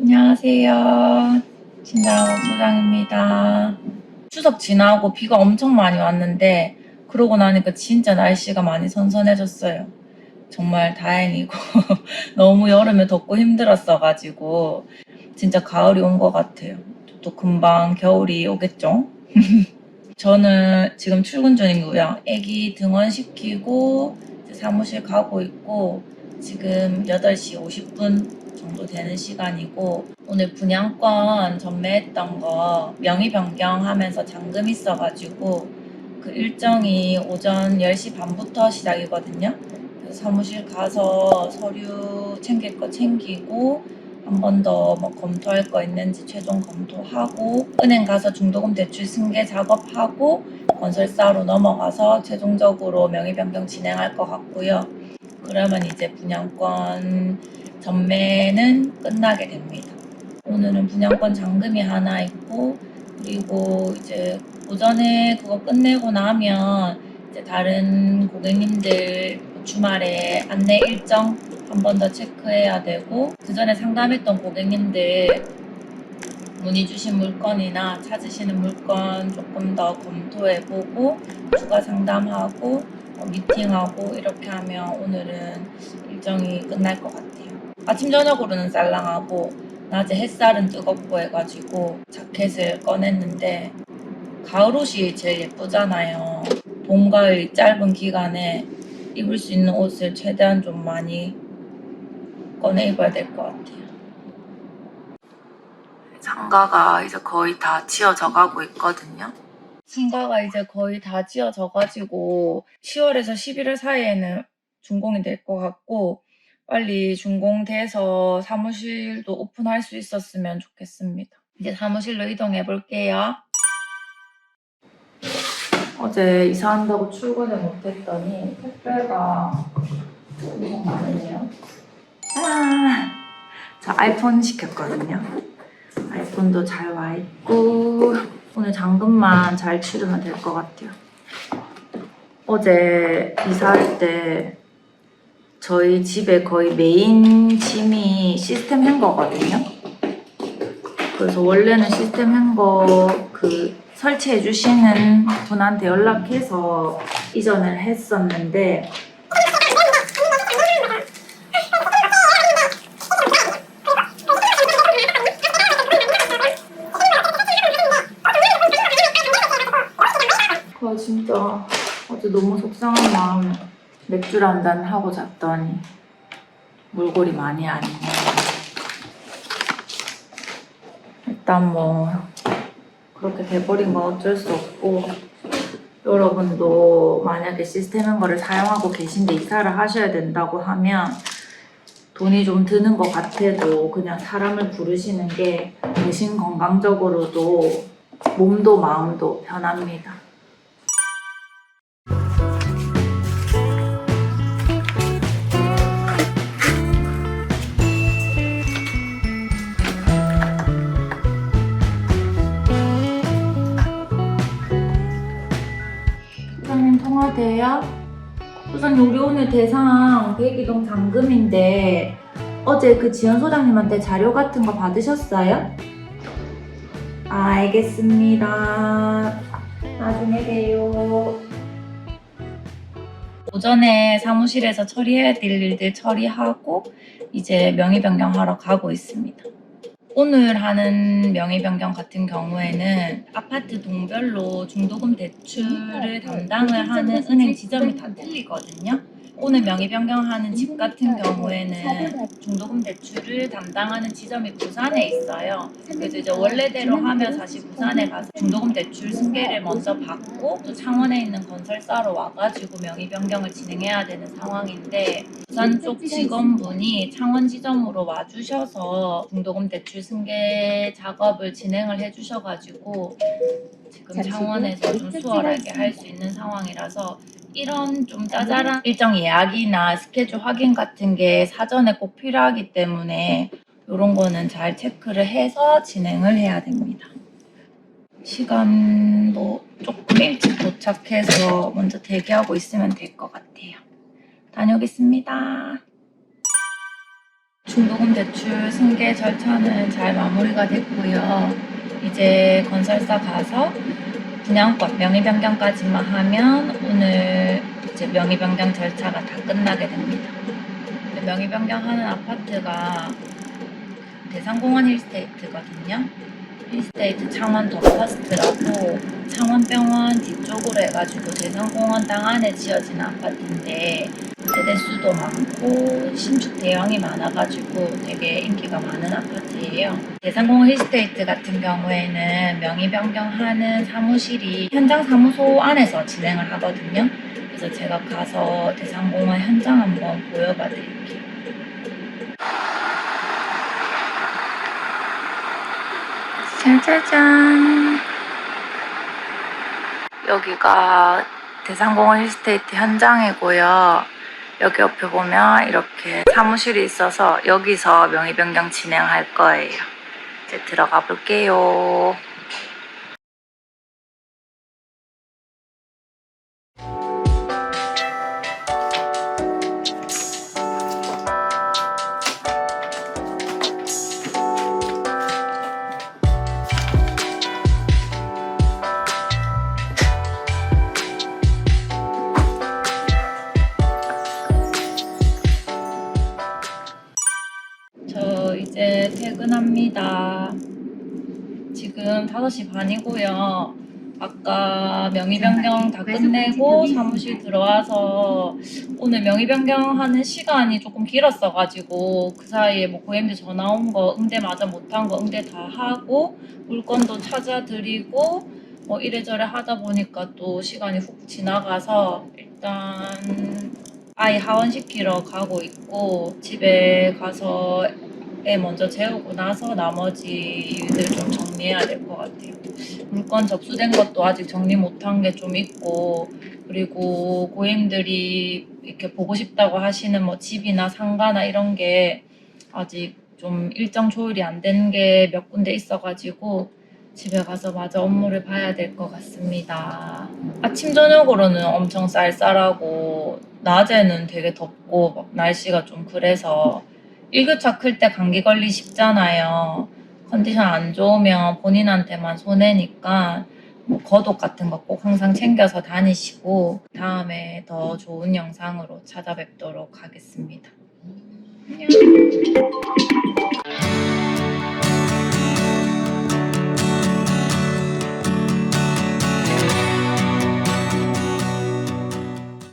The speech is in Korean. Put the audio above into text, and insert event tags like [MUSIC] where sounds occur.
안녕하세요. 진짜라고 소장입니다. 추석 지나고 비가 엄청 많이 왔는데 그러고 나니까 진짜 날씨가 많이 선선해졌어요. 정말 다행이고 [LAUGHS] 너무 여름에 덥고 힘들었어가지고 진짜 가을이 온 것 같아요. 또 금방 겨울이 오겠죠? [LAUGHS] 저는 지금 출근 중이고요. 애기 등원시키고 사무실 가고 있고 지금 8시 50분 정도 되는 시간이고 오늘 분양권 전매했던 거 명의 변경하면서 잔금 있어가지고 그 일정이 오전 10시 반부터 시작이거든요. 그래서 사무실 가서 서류 챙길 거 챙기고 한 번 더 뭐 검토할 거 있는지 최종 검토하고 은행 가서 중도금 대출 승계 작업하고 건설사로 넘어가서 최종적으로 명의 변경 진행할 것 같고요. 그러면 이제 분양권 전매는 끝나게 됩니다. 오늘은 분양권 잔금이 하나 있고 그리고 이제 오전에 그거 끝내고 나면 이제 다른 고객님들 주말에 안내 일정 한 번 더 체크해야 되고 그 전에 상담했던 고객님들 문의 주신 물건이나 찾으시는 물건 조금 더 검토해보고 추가 상담하고 어, 미팅하고 이렇게 하면 오늘은 일정이 끝날 것 같아요. 아침 저녁으로는 쌀랑하고 낮에 햇살은 뜨겁고 해가지고 자켓을 꺼냈는데 가을 옷이 제일 예쁘잖아요. 봄, 가을 짧은 기간에 입을 수 있는 옷을 최대한 좀 많이 꺼내 입어야 될 것 같아요. 상가가 이제 거의 다 지어져 가고 있거든요. 상가가 이제 거의 다 지어져 가지고 10월에서 11월 사이에는 준공이 될 것 같고 빨리 준공돼서 사무실도 오픈할 수 있었으면 좋겠습니다. 이제 사무실로 이동해 볼게요. 어제 이사한다고 출근을 못했더니 택배가 엄청 많으네요. 아, 저 아이폰 시켰거든요. 아이폰도 잘 와 있고 오늘 잔금만 잘 치르면 될 것 같아요. 어제 이사할 때 저희 집에 거의 메인 짐이 시스템 행거거든요. 그래서 원래는 시스템 행거 그 설치해 주시는 분한테 연락해서 이전을 했었는데 그 진짜 어제 너무 속상한 마음에 맥주 한잔 하고 잤더니 몰골이 많이 아니네. 일단 뭐 그렇게 돼버린 건 어쩔 수 없고 여러분도 만약에 시스템인 거를 사용하고 계신데 이사를 하셔야 된다고 하면 돈이 좀 드는 것 같아도 그냥 사람을 부르시는 게 대신 건강적으로도 몸도 마음도 편합니다. 통화돼요? 소장님 우리 오늘 대상 대기동 잔금인데 어제 그 지연 소장님한테 자료 같은 거 받으셨어요? 아, 알겠습니다. 나중에 봬요. 오전에 사무실에서 처리해야 될 일들 처리하고 이제 명의 변경하러 가고 있습니다. 오늘 하는 명의 변경 같은 경우에는 아파트 동별로 중도금 대출을 담당을 하는 은행 지점이 다 틀리거든요. 오늘 명의 변경하는 집 같은 경우에는 중도금 대출을 담당하는 지점이 부산에 있어요. 그래서 이제 원래대로 하면 사실 부산에 가서 중도금 대출 승계를 먼저 받고 또 창원에 있는 건설사로 와가지고 명의 변경을 진행해야 되는 상황인데 부산 쪽 직원분이 창원 지점으로 와주셔서 중도금 대출 승계 작업을 진행을 해주셔가지고 지금 자, 창원에서 좀 수월하게 할 수 있는 상황이라서 이런 좀 짜잘한 일정 예약이나 스케줄 확인 같은 게 사전에 꼭 필요하기 때문에 이런 거는 잘 체크를 해서 진행을 해야 됩니다. 시간도 조금 일찍 도착해서 먼저 대기하고 있으면 될 것 같아요. 다녀오겠습니다. 중도금 대출 승계 절차는 잘 마무리가 됐고요. 이제 건설사 가서 분양권 명의 변경까지만 하면 오늘 이제 명의 변경 절차가 다 끝나게 됩니다. 명의 변경하는 아파트가 대상공원 힐스테이트거든요. 힐스테이트 창원 더 퍼스트라고 창원병원 뒤쪽으로 해가지고 대상공원 땅 안에 지어진 아파트인데 세대수도 많고 신축 대형이 많아가지고 되게 인기가 많은 아파트예요. 대상공원 힐스테이트 같은 경우에는 명의 변경하는 사무실이 현장 사무소 안에서 진행을 하거든요. 그래서 제가 가서 대상공원 현장 한번 보여봐 드릴게요. 짜자잔. 여기가 대상공원 힐스테이트 현장이고요. 여기 옆에 보면 이렇게 사무실이 있어서 여기서 명의 변경 진행할 거예요. 이제 들어가 볼게요. 이제 퇴근합니다. 지금 5시 반이고요. 아까 명의 변경 다 끝내고 사무실 들어와서 오늘 명의 변경하는 시간이 조금 길었어가지고 그 사이에 뭐 고객님들 전화 온 거 응대 마저 못한 거 응대 다 하고 물건도 찾아드리고 뭐 이래저래 하다 보니까 또 시간이 훅 지나가서 일단 아이 하원시키러 가고 있고 집에 가서 애 먼저 재우고 나서 나머지 일들 좀 정리해야 될 것 같아요. 물건 접수된 것도 아직 정리 못한 게 좀 있고 그리고 고객님들이 이렇게 보고 싶다고 하시는 뭐 집이나 상가나 이런 게 아직 좀 일정 조율이 안 된 게 몇 군데 있어가지고 집에 가서 마저 업무를 봐야 될 것 같습니다. 아침 저녁으로는 엄청 쌀쌀하고 낮에는 되게 덥고 막 날씨가 좀 그래서 일교차 클 때 감기 걸리 쉽잖아요. 컨디션 안 좋으면 본인한테만 손해니까 뭐 겉옷 같은 거 꼭 항상 챙겨서 다니시고 다음에 더 좋은 영상으로 찾아뵙도록 하겠습니다. 안녕.